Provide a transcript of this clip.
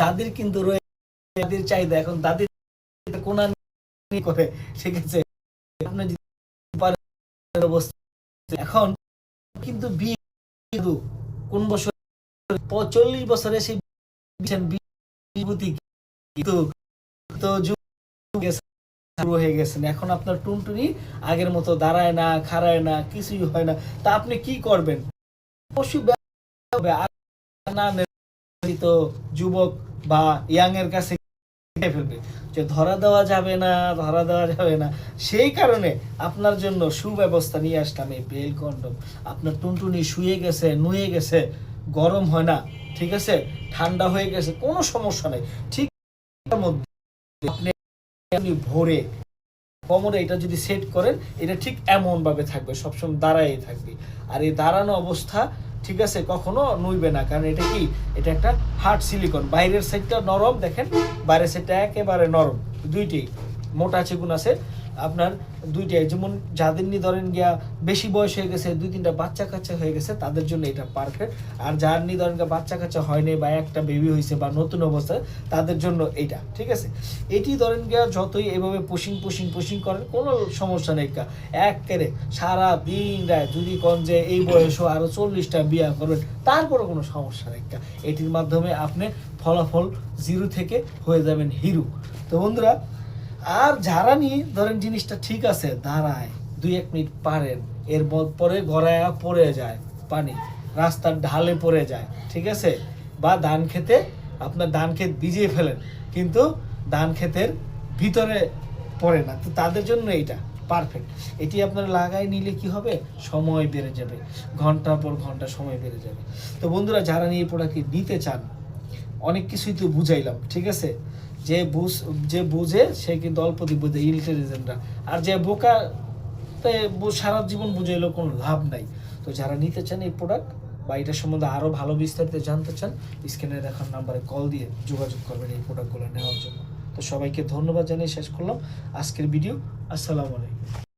দাদির কিন্তু রয়ে দাদির চাহিদা। এখন দাদির কোনা করে যদি অবস্থা। এখন কিন্তু বিয়ে কোন বছর? বছরে বিভূতি কিন্তু তো শুরু হয়ে গেছেন এখন আপনার টুনটুনি আগের মতো দাঁড়ায় না, খাড়ায় না, কিছুই হয় না। তা আপনি কি করবেন? অবশ্যই যুবক বা ইয়াং এর কাছে খেয়ে ফেলবে। যে ধরা দেওয়া যাবে না, ধরা দেওয়া যাবে না। সেই কারণে আপনার জন্য সুব্যবস্থা নিয়ে আসলাম এই বেল কন্ডম। আপনার টুনটুনি শুয়ে গেছে, নুয়ে গেছে, গরম হয় না, ঠিক আছে? ঠান্ডা হয়ে গেছে, কোনো সমস্যা নেই। ঠিক মধ্যে আপনি ভোরে কোমরে এটা যদি সেট করেন, এটা ঠিক এমন ভাবে থাকবে, সবসময় দাঁড়াই থাকবে। আর এই দাঁড়ানো অবস্থা ঠিক আছে, কখনো নুইবে না। কারণ এটা কি? এটা একটা হার্ড সিলিকন বাইরের সাইডটা নরম, দেখেন? বাইরের সাইডটা একেবারে নরম। দুইটি মোটা চিকুন আছে। আপনার দুইটাই। যেমন যাদের নিয়ে ধরেন গিয়া বেশি বয়স হয়ে গেছে, দুই তিনটা বাচ্চা কাচ্চা হয়ে গেছে, তাদের জন্য এটা পারফেক্ট আর যার নিয়ে ধরেন গিয়া বাচ্চা কাচ্চা হয়নি বা একটা বেবি হয়েছে বা নতুন অবস্থায়, তাদের জন্য এটা ঠিক আছে? এটি ধরেন গিয়া যতই এভাবে পুশিং পুশিং পুশিং করেন, কোনো সমস্যা নেই কা। এক কেড়ে সারা দিন রায় যদি কোন যে এই বয়সও আরও চল্লিশটা বিয়া করবেন তারপরে কোনো সমস্যা নেই এটির মাধ্যমে আপনি ফলাফল জিরো থেকে হয়ে যাবেন হিরো। তো বন্ধুরা আর যারা নিয়ে ধরেন জিনিসটা ঠিক আছে, দাঁড়ায়, দুই এক মিনিট পারেন, এর পরে গড়ায়া পড়ে যায় পানি, রাস্তার ঢালে পড়ে যায়, ঠিক আছে? বা ধান খেতে আপনার ধান ক্ষেত ভিজিয়ে ফেলেন, কিন্তু ধান ক্ষেতের ভিতরে পড়ে না। তো তাদের জন্য এইটা পারফেক্ট এটি আপনার লাগাই নিলে কি হবে? সময় বেড়ে যাবে। ঘণ্টার পর ঘণ্টা সময় বেড়ে যাবে। তো বন্ধুরা, যারা নিয়ে প্রোডাক্ট নিতে চান, অনেক কিছুই তো বুঝাইলাম, ঠিক আছে? যে বুঝ, যে বুঝে সে কিন্তু অল্প দিয়ে বুঝে ইন্টেলিজেন্টরা। আর যে বোকা তে সারা জীবন বুঝে এলো কোনো লাভ নাই। তো যারা নিতে চান এই প্রোডাক্ট বা এটা সম্বন্ধে আরও ভালো বিস্তারিত জানতে চান স্ক্রিনে দেখার নাম্বারে কল দিয়ে যোগাযোগ করবেন এই প্রোডাক্টগুলো নেওয়ার জন্য। তো সবাইকে ধন্যবাদ জানিয়ে শেষ করলাম। আজকের ভিডিও আসসালামু আলাইকুম।